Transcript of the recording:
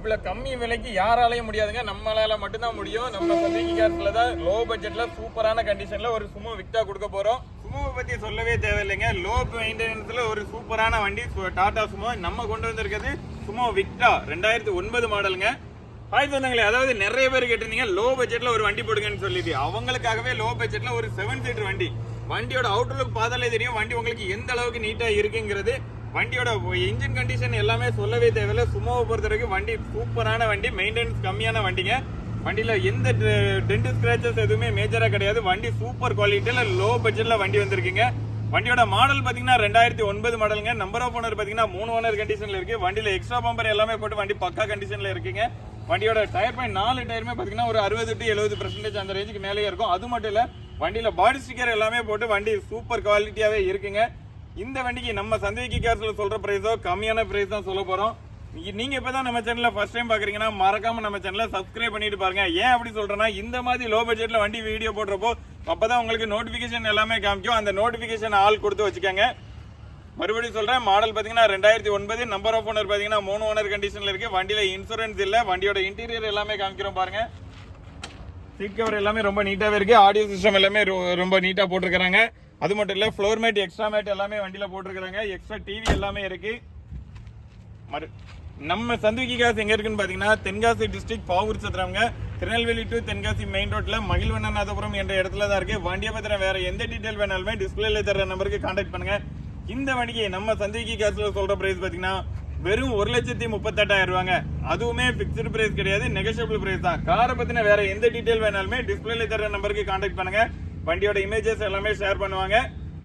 இவ்வளோ கம்மி விலைக்கு யாராலையும் முடியாதுங்க. நம்மளால மட்டும்தான் முடியும். நம்ம சந்திக்கு காசுல தான் லோ பட்ஜெட்ல சூப்பரான கண்டிஷன்ல ஒரு சுமோ விக்டா கொடுக்க போறோம். சுமோவை பத்தி சொல்லவே தேவையில்லைங்க. லோ மெயின்டெனன்ஸ்ல ஒரு சூப்பரான வண்டி சு- டாடா சுமோ நம்ம கொண்டு வந்திருக்கிறது சுமோ விக்டா ரெண்டாயிரத்தி ஒன்பது மாடலுங்க ஹாய் சொந்தங்களே அதாவது நிறைய பேர் கேட்டிருந்தீங்க லோ பட்ஜெட்ல ஒரு வண்டி போடுங்கன்னு சொல்லிட்டு. அவங்களுக்காகவே லோ பட்ஜெட்ல ஒரு செவன் சீட்டர் வண்டி. வண்டியோட அவுட்லுக் பார்த்தாலே தெரியும் வண்டி உங்களுக்கு எந்த அளவுக்கு நீட்டா இருக்குங்கிறது. வண்டியோட இன்ஜின் கண்டிஷன் எல்லாமே சொல்லவே தேவையில்ல. சும்மாவை பொறுத்த வரைக்கும் வண்டி சூப்பரான வண்டி மெயின்டெனன்ஸ் கம்மியான வண்டிங்க. வண்டியில் எந்த டென்ட் ஸ்க்ராச்சஸ் எதுவுமே மேஜராக கிடையாது. வண்டி சூப்பர் குவாலிட்டியில் லோ பட்ஜெட்டில் வண்டி வந்திருக்குங்க. வண்டியோட மாடல் பார்த்தீங்கன்னா ரெண்டாயிரத்தி ஒன்பது மாடலுங்க நம்பர் ஆஃப் ஓனர் பார்த்தீங்கன்னா மூணு ஓனர் கண்டிஷனில் இருக்கு. வண்டியில் எக்ஸ்ட்ரா பம்பர் எல்லாமே போட்டு வண்டி பக்கா கண்டிஷனில் இருக்குங்க. வண்டியோட டயர் பாயிண்ட் நாலு டயருமே பார்த்தீங்கன்னா ஒரு அறுபது டு எழுபது பர்சன்டேஜ் அந்த ரேஞ்சுக்கு மேலேயே இருக்கும். அது மட்டும் இல்லை வண்டியில் பாடி ஸ்டிக்கர் எல்லாமே போட்டு வண்டி சூப்பர் குவாலிட்டியாகவே இருக்குங்க. இந்த வண்டிக்கு நம்ம சந்தேகி காசுல சொல்கிற ப்ரைஸோ கம்மியான ப்ரைஸ் தான் சொல்ல போகிறோம் நீ- இப்போ தான் நம்ம சேனலில் ஃபர்ஸ்ட் டைம் பார்க்குறீங்கன்னா மறக்காம நம்ம சேனலை சப்ஸ்கிரைப் பண்ணிட்டு பாருங்க. ஏன் அப்படி சொல்கிறேன்னா இந்த மாதிரி லோ பட்ஜெட்டில் வண்டி வீடியோ போடுறப்போ அப்போ தான் உங்களுக்கு நோட்டிஃபிகேஷன் எல்லாமே காமிக்கும். அந்த நோட்டிஃபிகேஷன் ஆள் கொடுத்து வச்சுக்கோங்க. மறுபடியும் சொல்கிறேன் மாடல் பார்த்தீங்கன்னா ரெண்டாயிரத்தி ஒன்பது நம்பர் ஆஃப் ஓனர் பார்த்தீங்கன்னா மூணு ஓனர் கண்டிஷனில் இருக்குது வண்டியில் இன்சூரன்ஸ் இல்லை வண்டியோட இன்டீரியர் எல்லாமே காமிக்கிறோம் பாருங்க. சீட் கவர் எல்லாமே ரொம்ப நீட்டாகவே இருக்குது ஆடியோ சிஸ்டம் எல்லாமே ரொ- ரொம்ப நீட்டாக போட்டிருக்கிறாங்க. அது மட்டும் இல்லை ஃப்ளோர் மேட் எக்ஸ்ட்ரா மேட் எல்லாமே வண்டியில் போட்டிருக்கிறாங்க. எக்ஸ்ட்ரா டிவி எல்லாமே இருக்குது மறு நம்ம சந்துவிக்கி காசு எங்கே இருக்குன்னு பார்த்தீங்கன்னா தென்காசி டிஸ்ட்ரிக்ட் பாவூர் சத்திரம்ங்க திருநெல்வேலி டு தென்காசி மெயின் ரோட்ல மகிழ்வண்ணநாதபுரம் என்ற இடத்துல தான் இருக்கு. வண்டியை பத்திரம் வேற எந்த டீட்டெயில் வேணாலுமே டிஸ்பிளேல தர நம்பருக்கு கான்டாக்ட் பண்ணுங்க. இந்த வண்டிக்கு நம்ம சந்துவிக்கி காசுல சொல்ற பிரைஸ் பாத்தீங்கன்னா வெறும் ஒரு லட்சத்தி முப்பத்தெட்டாயிரம் ரூபாங்க. அதுவுமே பிக்சடு பிரைஸ் கிடையாது நெகஷியபிள் பிரைஸ் தான். காரை பத்தின வேற எந்த டீடைல் வேணாலுமே டிஸ்பிளேல தர நம்பருக்கு கான்டாக்ட் பண்ணுங்க. வண்டியோட இமேஜஸ் எல்லாமே ஷேர் பண்ணுவாங்க.